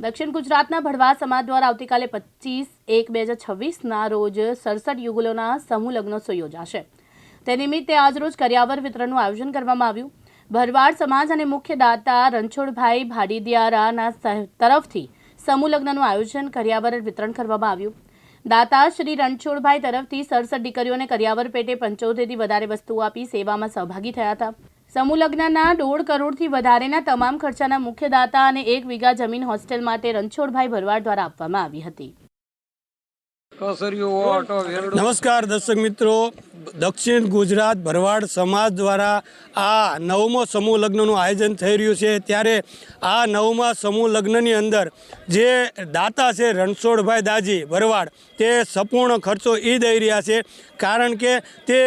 દક્ષિણ ગુજરાતના ભડવા સમાજ દ્વારા આવતીકાલે પચીસ એક બે હજાર છવ્વીસના રોજ સડસઠ યુગલોના સમૂહ લગ્નોત્સવ યોજાશે. તે નિમિત્તે આજરોજ કરિયાવર વિતરણનું આયોજન કરવામાં આવ્યું. ભરવાડ સમાજ અને મુખ્ય દાતા રણછોડભાઈ ભાડીદિયારાના તરફથી સમૂહ લગ્નનું આયોજન કરિયાવર વિતરણ કરવામાં આવ્યું. દાતા શ્રી રણછોડભાઈ તરફથી સડસઠ દીકરીઓને કરિયાવર પેટે પંચોતેરથી વધારે વસ્તુઓ આપી સેવામાં સહભાગી થયા હતા. સમૂહ લગ્નના દોઢ કરોડથી વધારેના તમામ ખર્ચાના મુખ્ય દાતા અને એક વીઘા જમીન હોસ્ટેલ માટે રણછોડભાઈ ભરવાડ દ્વારા આપવામાં આવી હતી. નમસ્કાર દર્શક મિત્રો. દક્ષિણ ગુજરાત ભરવાડ સમાજ દ્વારા આ નવમો સમૂહ લગ્નનું આયોજન થઈ રહ્યું છે. ત્યારે આ નવમા સમૂહ લગ્નની અંદર જે દાતા છે રણછોડભાઈ દાજી ભરવાડ તે સંપૂર્ણ ખર્ચો એ દઈ રહ્યા છે. કારણ કે તે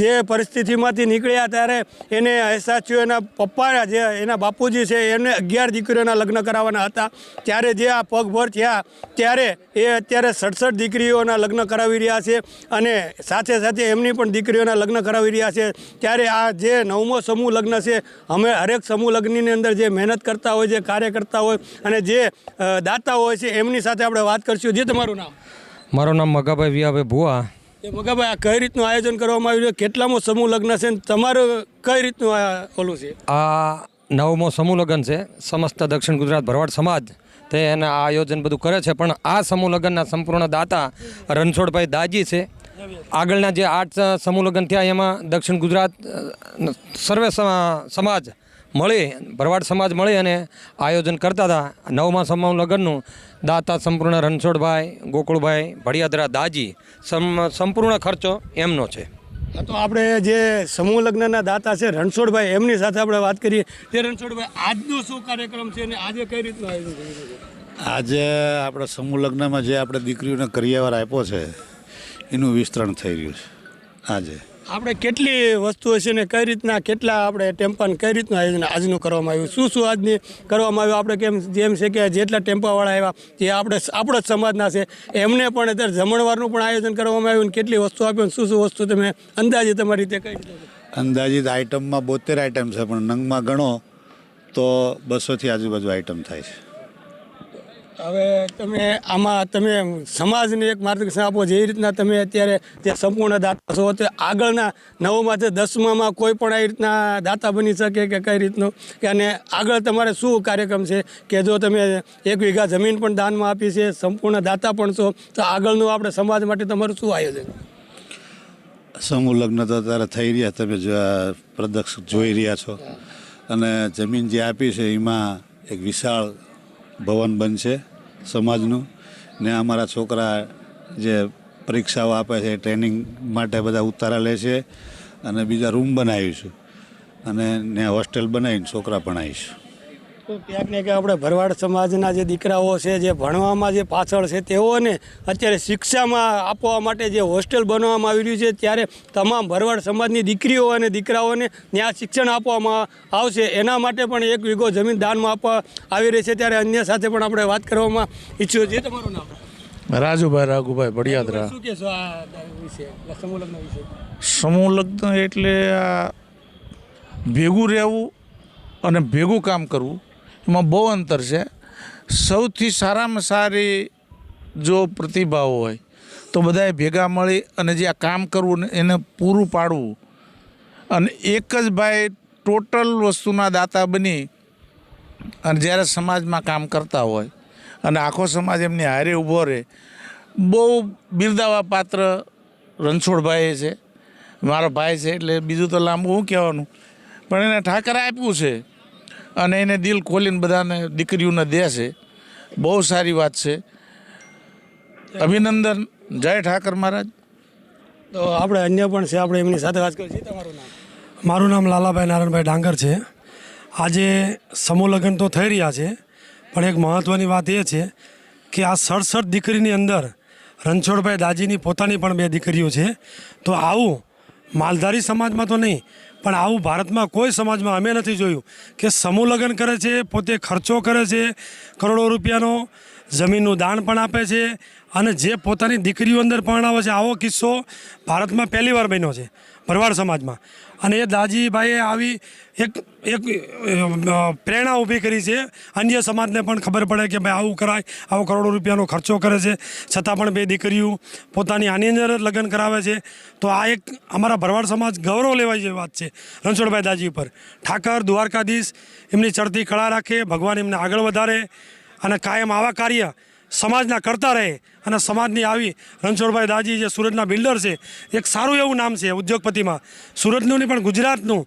જે પરિસ્થિતિમાંથી નીકળ્યા ત્યારે એને અહેસાસ એના પપ્પા જે, એના બાપુજી છે એમને અગિયાર દીકરીઓના લગ્ન કરાવવાના હતા. ત્યારે જે આ પગભર થયા, ત્યારે એ અત્યારે સડસઠ દીકરીઓના લગ્ન કરાવી રહ્યા છે અને સાથે સાથે એમની પણ દીકરીઓના લગ્ન કરાવી રહ્યા છે. ત્યારે આ જે નવમો સમૂહ લગ્ન છે, અમે હરેક સમૂહ લગ્નની અંદર જે મહેનત કરતા હોય, જે કાર્ય કરતા હોય અને જે દાતા હોય છે, એમની સાથે આપણે વાત કરીશું. જે, તમારું નામ? મારું નામ મગાભાઈ વિયાભાઈ ભુવા. એ મગાભાઈ, આ કઈ રીતનું આયોજન કરવામાં આવ્યું છે? કેટલામો સમૂહ લગ્ન છે? તમારું કઈ રીતનું આ ઓલું છે? આ નવમો સમૂહ લગ્ન છે. સમસ્ત દક્ષિણ ગુજરાત ભરવાડ સમાજ તે એના આયોજન બધું કરે છે. પણ આ સમૂહ લગ્નના સંપૂર્ણ દાતા રણછોડભાઈ દાજી છે. આગળના જે આઠ સમૂહ લગ્ન થયા, એમાં દક્ષિણ ગુજરાત સર્વે સમાજ મળી ભરવાડ સમાજ મળી અને આયોજન કરતા હતા. નવમા સમાવ લગ્નનું દાતા સંપૂર્ણ રણછોડભાઈ ગોકુળભાઈ ભડિયાદરા દાજી સમ- સંપૂર્ણ ખર્ચો એમનો છે. હા, તો આપણે જે સમૂહ લગ્નના દાતા છે રણછોડભાઈ એમની સાથે આપણે વાત કરીએ. તે રણછોડભાઈ આજનો શું કાર્યક્રમ છે અને આજે કઈ રીતનું આયોજન કર્યું આજે આપણે સમૂહ લગ્નમાં જે આપણે દીકરીઓને કરિયાવર આપ્યો છે એનું વિસ્તરણ થઈ રહ્યું છે. આજે. આપણે કેટલી વસ્તુઓ છે ને કઈ રીતના કેટલા આપણે ટેમ્પાને કઈ રીતનું આયોજન આજનું કરવામાં આવ્યું? શું શું આજની કરવામાં આવ્યું? આપણે કેમ જેમ છે કે જેટલા ટેમ્પાવાળા આવ્યા, જે આપણે આપણા જ સમાજના છે, એમને પણ અત્યારે જમણવારનું પણ આયોજન કરવામાં આવ્યું ને કેટલી વસ્તુ આપ્યો અને શું શું વસ્તુ તમે અંદાજે તમારી રીતે કઈ અંદાજિત આઇટમમાં બોતેર આઇટમ છે, પણ નંગમાં ગણો તો બસોથી આજુબાજુ આઇટમ થાય છે. હવે તમે આમાં તમે સમાજને એક માર્ગદર્શન આપો જે રીતના તમે અત્યારે તે સંપૂર્ણ દાતા છો તે આગળના નવમાંથી દસમામાં કોઈ પણ આ રીતના દાતા બની શકે કે કઈ રીતનું? કે અને આગળ તમારે શું કાર્યક્રમ છે? કે જો તમે એક વીઘા જમીન પણ દાનમાં આપી છે, સંપૂર્ણ દાતા પણ છો, તો આગળનું આપણે સમાજ માટે તમારું શું આયોજન? સમૂહ લગ્ન તો અત્યારે થઈ રહ્યા, તમે પ્રદક્ષ જોઈ રહ્યા છો. અને જમીન જે આપી છે, એમાં એક વિશાળ ભવન બનશે સમાજનું. ને અમારા છોકરા જે પરીક્ષાઓ આપે છે, ટ્રેનિંગ માટે બધા ઉતારા લે છે અને બીજા રૂમ બનાવીશું. અને ત્યાં હોસ્ટેલ બનાવીને છોકરા ભણાવીશું. તો ક્યાંક ને ક્યાંક આપણે ભરવાડ સમાજના જે દીકરાઓ છે જે ભણવામાં જે પાછળ છે તેઓને અત્યારે શિક્ષામાં આપવા માટે જે હોસ્ટેલ બનાવવામાં આવી રહ્યું છે ત્યારે તમામ ભરવાડ સમાજની દીકરીઓ અને દીકરાઓને ત્યાં શિક્ષણ આપવામાં આવશે. એના માટે પણ એક વીઘો જમીન દાનમાં આપવા આવી રહી છે. ત્યારે અન્ય સાથે પણ આપણે વાત કરવામાં ઈચ્છું છે તમારું નામ? રાજુભાઈ રાઘુભાઈ ભડિયાદરા. શું કહેશો આ વિશે? સમૂહ લગ્ન વિશે? સમૂહ લગ્ન એટલે આ ભેગું રહેવું અને ભેગું કામ કરવું. એમાં બહુ અંતર છે. સૌથી સારામાં સારી જો પ્રતિભા હોય, તો બધાએ ભેગા મળી અને જે આ કામ કરવું ને એને પૂરું પાડવું. અને એક જ ભાઈ ટોટલ વસ્તુના દાતા બની અને જ્યારે સમાજમાં કામ કરતા હોય અને આખો સમાજ એમની હારે ઊભો રહે, બહુ બિરદાવા પાત્ર રણછોડભાઈ છે. મારો ભાઈ છે એટલે બીજું તો લાંબુ શું કહેવાનું. પણ એને ઠાકર આપ્યું છે. અને એને દિલ ખોલીને બધાને દીકરીઓને દે છે. બહુ સારી વાત છે. અભિનંદન. જય ઠાકર મહારાજ. તો આપણે અન્ય પણ છે આપણે એમની સાથે વાત કરીએ છીએ. તમારું નામ? મારું નામ લાલાભાઈ નારાયણભાઈ ડાંગર છે. આજે સમૂહ લગ્ન તો થઈ રહ્યા છે પણ એક મહત્ત્વની વાત એ છે કે આ સડસઠ દીકરીની અંદર રણછોડભાઈ દાજીની પોતાની પણ બે દીકરીઓ છે. તો આવું માલધારી સમાજમાં તો નહીં, પણ આવું ભારતમાં કોઈ સમાજમાં અમે નથી જોયું કે સમૂહ લગ્ન કરે છે, પોતે ખર્ચો કરે છે, કરોડો રૂપિયાનો જમીનનું દાન પણ આપે છે અને જે પોતાની દીકરીઓ અંદર પરણાવે છે, આવો કિસ્સો ભારતમાં પહેલીવાર બન્યો છે, ભરવાડ સમાજમાં. અને એ દાજીભાઈએ આવી એક એક પ્રેરણા ઊભી કરી છે. અન્ય સમાજને પણ ખબર પડે કે ભાઈ આવું કરાય, આવો કરોડો રૂપિયાનો ખર્ચો કરે છે. છતાં પણ બે દીકરીઓ પોતાની આની અંદર લગ્ન કરાવે છે. તો આ એક અમારા ભરવાડ સમાજ ગૌરવ લેવાય જેવી વાત છે. રણછોડભાઈ દાજી ઉપર. ઠાકર, દ્વારકાધીશ, એમની ચડતી કળા રાખે, ભગવાન એમને આગળ વધારે. અને કાયમ આવા કાર્ય સમાજના કરતા રહે અને સમાજની આવી રણછોડભાઈ દાજી જે સુરતના બિલ્ડર છે, એક સારું એવું નામ છે ઉદ્યોગપતિમાં. સુરતનું નહીં પણ ગુજરાતનું.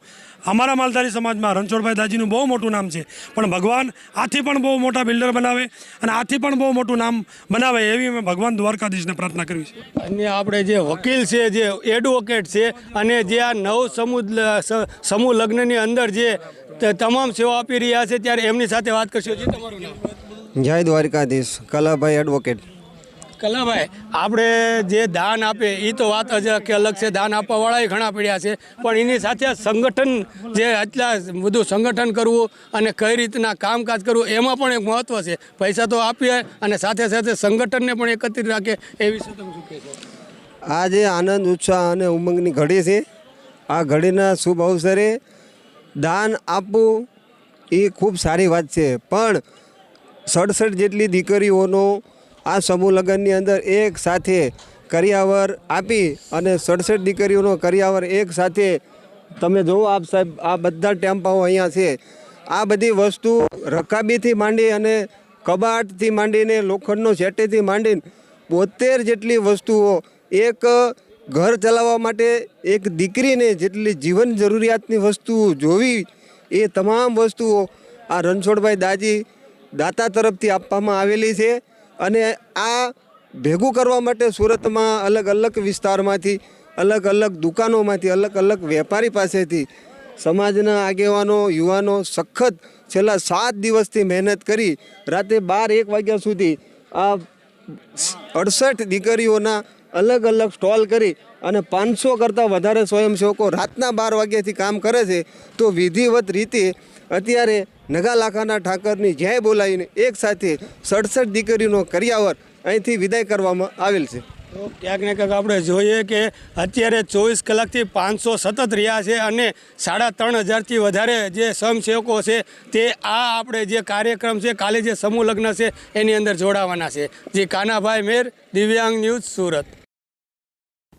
અમારા માલધારી સમાજમાં રણછોડભાઈ દાજીનું બહુ મોટું નામ છે. પણ ભગવાન આથી પણ બહુ મોટા બિલ્ડર બનાવે અને આથી પણ બહુ મોટું નામ બનાવે એવી અમે ભગવાન દ્વારકાધીશને પ્રાર્થના કરવી છે. અને આપણે જે વકીલ છે, જે એડવોકેટ છે અને જે આ નવ સમૂહ સમૂહ લગ્નની અંદર જે તમામ સેવા આપી રહ્યા છે, ત્યારે એમની સાથે વાત કરશો. તમારું નામ? જય દ્વારકાધીશ કલાભાઈ એડવોકેટ કલાભાઈ આપણે જે દાન આપે એ તો વાત જ કે અલગ છે. દાન આપવાવાળાએ ઘણા પડ્યા છે. પણ એની સાથે સંગઠન જે આટલા બધું સંગઠન કરવું અને કઈ રીતના કામકાજ કરવું એમાં પણ એક મહત્ત્વ છે. પૈસા તો આપીએ અને સાથે સાથે સંગઠનને પણ એકત્રિત રાખે એ વિશે તમે શું કહેશો? આ જે આનંદ ઉત્સાહ અને ઉમંગની ઘડી છે આ ઘડીના શુભ અવસરે દાન આપવું એ ખૂબ સારી વાત છે. પણ સડસઠ જેટલી દીકરીઓનો આ સમૂહ લગ્નની અંદર એક સાથે કરિયાવર આપી અને સડસઠ દીકરીઓનો કરિયાવર એક સાથે, તમે જુઓ આપ સાહેબ, આ બધા ટેમ્પાઓ અહીંયા છે. આ બધી વસ્તુ રકાબીથી માંડી અને કબાટથી માંડીને લોખંડનો સેટેથી માંડીને બોતેર જેટલી વસ્તુઓ એક ઘર ચલાવવા માટે એક દીકરીને જેટલી જીવન જરૂરિયાતની વસ્તુઓ જોવી એ તમામ વસ્તુઓ આ રણછોડભાઈ દાજી દાતા તરફથી આપવામાં આવેલી છે અને આ ભેગું કરવા માટે સુરતમાં અલગ અલગ વિસ્તારમાંથી, અલગ અલગ દુકાનોમાંથી, અલગ અલગ વેપારી પાસેથી સમાજના આગેવાનો, યુવાનો સખત છેલ્લા સાત દિવસથી મહેનત કરી રાતે બાર એક વાગ્યા સુધી આ અડસઠ દીકરીઓના અલગ અલગ સ્ટોલ કરી અને પાંચસો કરતાં વધારે સ્વયંસેવકો રાતના બાર વાગ્યાથી કામ કરે છે, તો વિધિવત રીતે અત્યારે નગાલાખાના ઠાકરની જય બોલાવીને એક સાથે સડસઠ દીકરીનો કરિયાવર અહીંથી વિદાય કરવામાં આવેલ છે. તો ક્યાંક ને ક્યાંક આપણે જોઈએ કે અત્યારે ચોવીસ કલાકથી પાંચસો સતત રહ્યા છે અને સાડા ત્રણ હજારથી વધારે જે સ્વયંસેવકો છે, તે આ આપણે જે કાર્યક્રમ છે, કાલે જે સમૂહ લગ્ન છે, એની અંદર જોડાવાના છે. જે, કાનાભાઈ મેર, દિવ્યાંગ ન્યૂઝ સુરત.